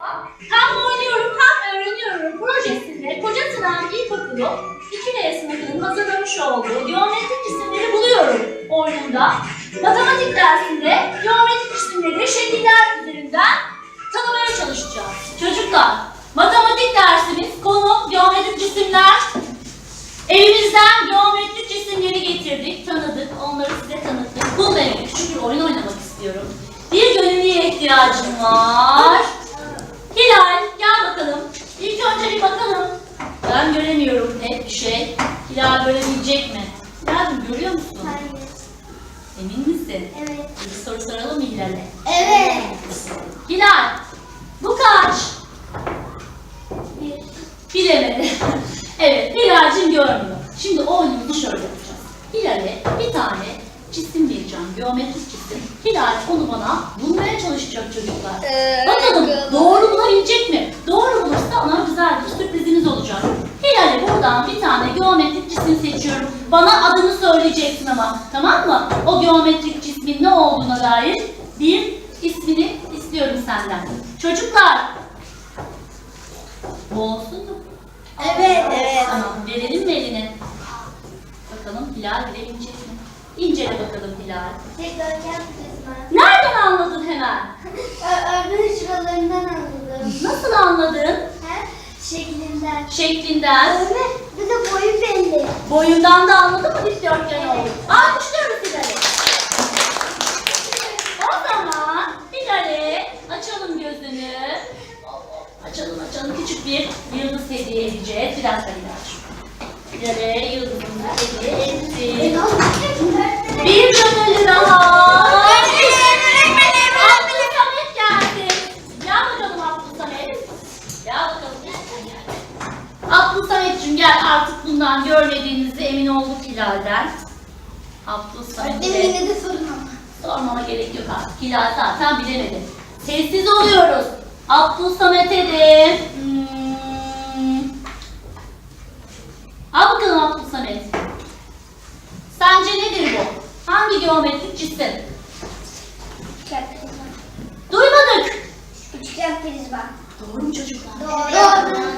Hem oynuyorum hem öğreniyorum projesinde Koca Sinan İlkokulu 2D sınıfının hazırlamış olduğu geometrik cisimleri buluyorum oyununda. Matematik dersinde geometrik cisimleri şekiller üzerinden tanımaya çalışacağız. Çocuklar, matematik dersimiz konu geometrik cisimler. Evimizden geometrik cisimleri getirdik, tanıdık, onları size tanıttık. Bununla ilgili küçük bir oyun oynamak istiyorum. Bir gönüllüye ihtiyacım var. Hilal gel bakalım. İlk önce bir bakalım. Ben göremiyorum net bir şey. Hilal görebilecek mi? Hilal'cim görüyor musun? Hayır. Emin misin? Evet. Bir soru soralım mı Hilal'e? Evet. Hilal, bu kaç? Bir. Bilemedi. evet, Hilal'cim görmüyor. Şimdi o oyunumuzu şöyle yapacağız. Hilal'e bir tane cisim vereceğim, geometrik cisim. Hilal onu bana bulmaya çalışacak çocuklar. Ee, Bakalım doğru bulabilecek mi? Doğru bulursa ona güzel bir sürprizimiz olacak. Hilal'e buradan bir tane geometrik cisim seçiyorum. Bana adını söyleyeceksin ama tamam mı? O geometrik cismin ne olduğuna dair bir ismini istiyorum senden. Çocuklar. Bu olsun mu? Evet, evet. Tamam verelim mi eline? Bakalım Hilal verebilecek mi? İncele bakalım Hilal. Dikdörtgen prizma. Nereden anladın hemen? Ördüğün şuralarından anladım. Nasıl anladın? Şeklinden. Şeklinden. Öyle. Bir de boyu belli. Boyundan da anladın mı dikdörtgen oldu? Alkışlıyoruz Hilal'i. O zaman Hilal'e açalım gözünü. Açalım açalım küçük bir yıldız hediye edeceğiz. Bir dakika Hilal'cim. Hilal'e yıldızımızı hediye ettik. Bir gönüllü daha. Abdül Samet geldi. Gel bakalım Abdül Samet. Gel bakalım. Gel, gel, gel. Gel artık bundan görmediğinize emin olduk Hilal'den. Abdül Samet'e Yine de sorun ama. sormama gerek yok artık. Hilal zaten bilemedi. Sessiz oluyoruz. Abdül Samet'e de hmm, Al bakalım Abdül Samet. Sence nedir bu? Hangi geometrik cisim? Üçgen prizma. Duymadık. Üçgen prizma. Doğru mu çocuklar? Doğru.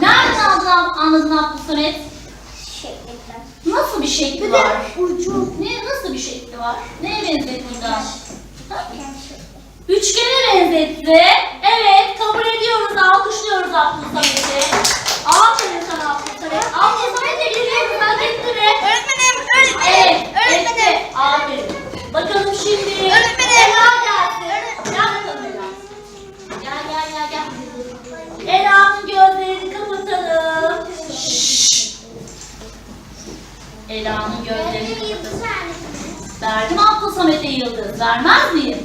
Nereden anladın, anladın Abdül Samet? Şeklinden. Nasıl bir şekli var? ucu. Ne, nasıl bir şekli var? Neye benzetti burada? Üçgene benzetti. Evet, kabul ediyoruz, alkışlıyoruz Abdül Samet'i. Aferin sana Abdül Samet. Abdül Samet de geliyor, hak etti mi? Öğretmenim, Evet, etti. Aferin. Bakalım şimdi. Öğretmenim. Ela gelsin. Gel bakalım Ela. Gel, gel, gel, gel. Ela'nın gözlerini kapatalım. Şşş. Ela'nın gözlerini kapatalım. Verdim Abdül Samet'e yıldız. Vermez miyim?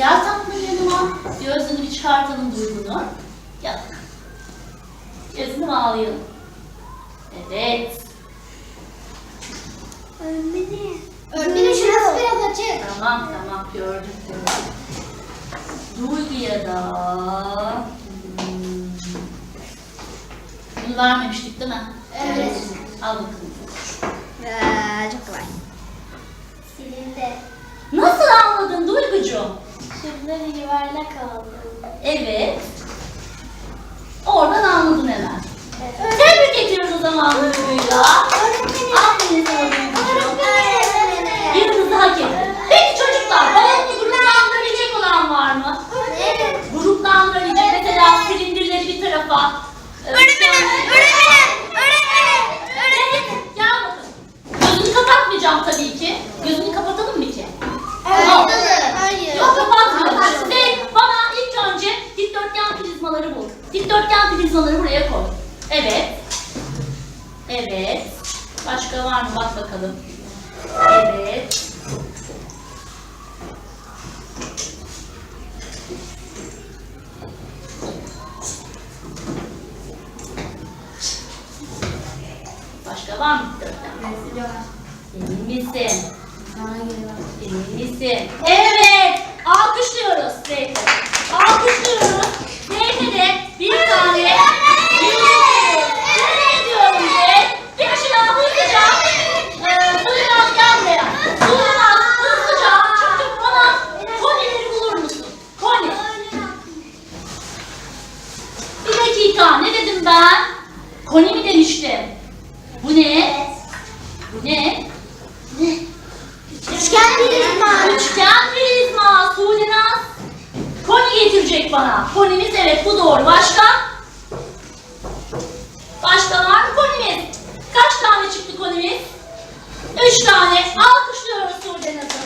Gel tatlım yanıma. Gözünü bir çıkartalım Duygu'nu. Gel. Gözünü bağlayalım. Evet. Öğretmenim. Öğretmenim şurası biraz açık. Tamam tamam gördüm gördüm. Duygu'ya da hmm, bunu vermemiştik değil mi? Evet. Al bakalım. çok kolay. Silindi. Nasıl anladın Duygucuğum? Şuraları yuvarlak oldu. Evet. Oradan anladın hemen. Evet. Tebrik ediyoruz o zaman Duygu'yla. Dikdörtgen prizmaları buraya koy. Evet. Evet. Başka var mı? Bak bakalım. Evet. Başka var mı dikdörtgen? Emin misin? Emin misin? Evet. Alkışlıyoruz. Zeytin. işte. Bu ne? Bu ne? Ne? Üçgen prizma. Üçgen prizma. Sude Naz. Koni getirecek bana. Konimiz evet bu doğru. Başka? Başka var mı konimiz? Kaç tane çıktı konimiz? Üç tane. Alkışlıyoruz Sude Naz'ı.